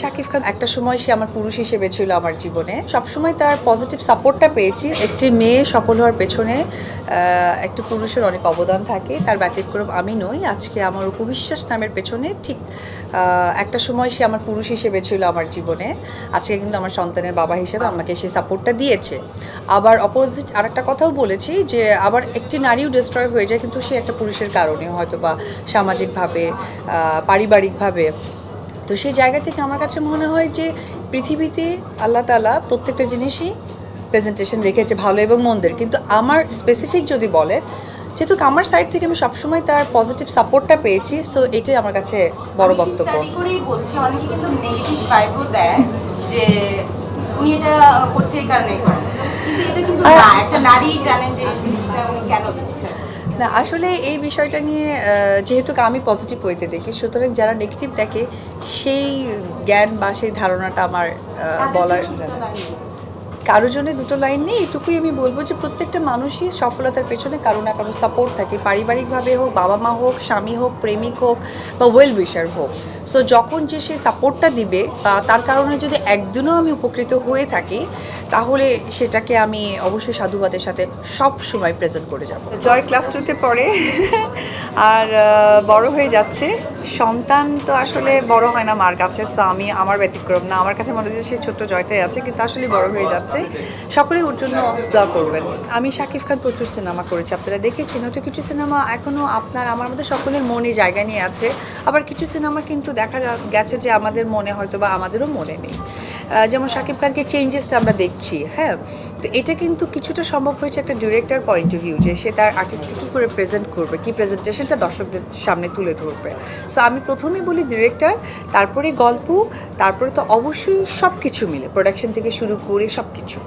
শাকিব খান একটা সময় সে আমার পুরুষ হিসেবে ছিল আমার জীবনে। সবসময় তার পজিটিভ সাপোর্টটা পেয়েছি। একটি মেয়ে সফল হওয়ার পেছনে একটি পুরুষের অনেক অবদান থাকে, তার ব্যতিক্রম আমি নই। আজকে আমার উপবিশ্বাস নামের পেছনে ঠিক একটা সময় সে আমার পুরুষ হিসেবে ছিল আমার জীবনে। আজকে কিন্তু আমার সন্তানের বাবা হিসেবে আমাকে সে সাপোর্টটা দিয়েছে। আবার অপোজিট আরেকটা কথাও বলেছি যে, আবার একটি নারীও ডিস্ট্রয় হয়ে যায় কিন্তু সে একটা পুরুষের কারণে। হয়তো বা সামাজিকভাবে পারিবারিকভাবে তো সেই জায়গা থেকে আমার কাছে মনে হয় যে পৃথিবীতে আল্লাহ তালা প্রত্যেকটা জিনিসই প্রেজেন্টেশন রেখেছে ভালো এবং মন্দের। কিন্তু আমার স্পেসিফিক যদি বলে যেহেতু আমার সাইড থেকে আমি সবসময় তার পজিটিভ সাপোর্টটা পেয়েছি সো এটাই আমার কাছে বড় বক্তব্য। করেই বলছি অনেকে কিন্তু নেগেটিভ ভাইবও দেয় যে উনি এটা করছে এই কারণেই করে কিন্তু এটা কিন্তু একটা নারী জানেন যে জিনিসটা উনি কেন না আসলে এই বিষয়টা নিয়ে যেহেতু আমি পজিটিভ হইতে দেখি সুতরাং যারা নেগেটিভ দেখে সেই জ্ঞান বা সেই ধারণাটা আমার বলার কারোর জন্য দুটো লাইন নেই, এটুকুই আমি বলব যে প্রত্যেকটা মানুষই সফলতার পেছনে কারও না কারও সাপোর্ট থাকে। পারিবারিকভাবে হোক বাবা মা হোক, স্বামী হোক, প্রেমিক হোক বা ওয়েল উইশার হোক। সো যখন যে সে সাপোর্টটা দিবে বা তার কারণে যদি একদিনও আমি উপকৃত হয়ে থাকি, তাহলে সেটাকে আমি অবশ্যই সাধুবাদের সাথে সব সময় প্রেজেন্ট করে যাব। জয় ক্লাস টুতে পড়ে, আর বড় হয়ে যাচ্ছে। সন্তান তো আসলে বড় হয় না মার কাছে, তো আমি আমার ব্যতিক্রম না। আমার কাছে মনে হচ্ছে সে ছোট্ট জয়টাই আছে, কিন্তু আসলে বড় হয়ে যাচ্ছে। সকলেই ওর জন্য দোয়া করবেন। আমি শাকিব খান প্রচুর সিনেমা করেছি, আপনারা দেখেছেন। হয়তো কিছু সিনেমা এখনও আপনার, আমার মধ্যে সকলের মনে জায়গা নিয়ে আছে। আবার কিছু সিনেমা কিন্তু দেখা গেছে যে আমাদের মনে হয়তো বা আমাদেরও মনে নেই। যেমন শাকিব খানকে চেঞ্জেসটা আমরা দেখছি হ্যাঁ? তো এটা কিন্তু কিছুটা সম্ভব হয়েছে একটা ডিরেক্টর পয়েন্ট অফ ভিউ যে সে তার আর্টিস্টকে কী করে প্রেজেন্ট করবে, কী প্রেজেন্টেশনটা দর্শকদের সামনে তুলে ধরবে। সো আমি প্রথমে বলি ডিরেক্টর তারপরে গল্প, তারপরে তো অবশ্যই সব কিছু মিলে প্রোডাকশন থেকে শুরু করে সব কিছু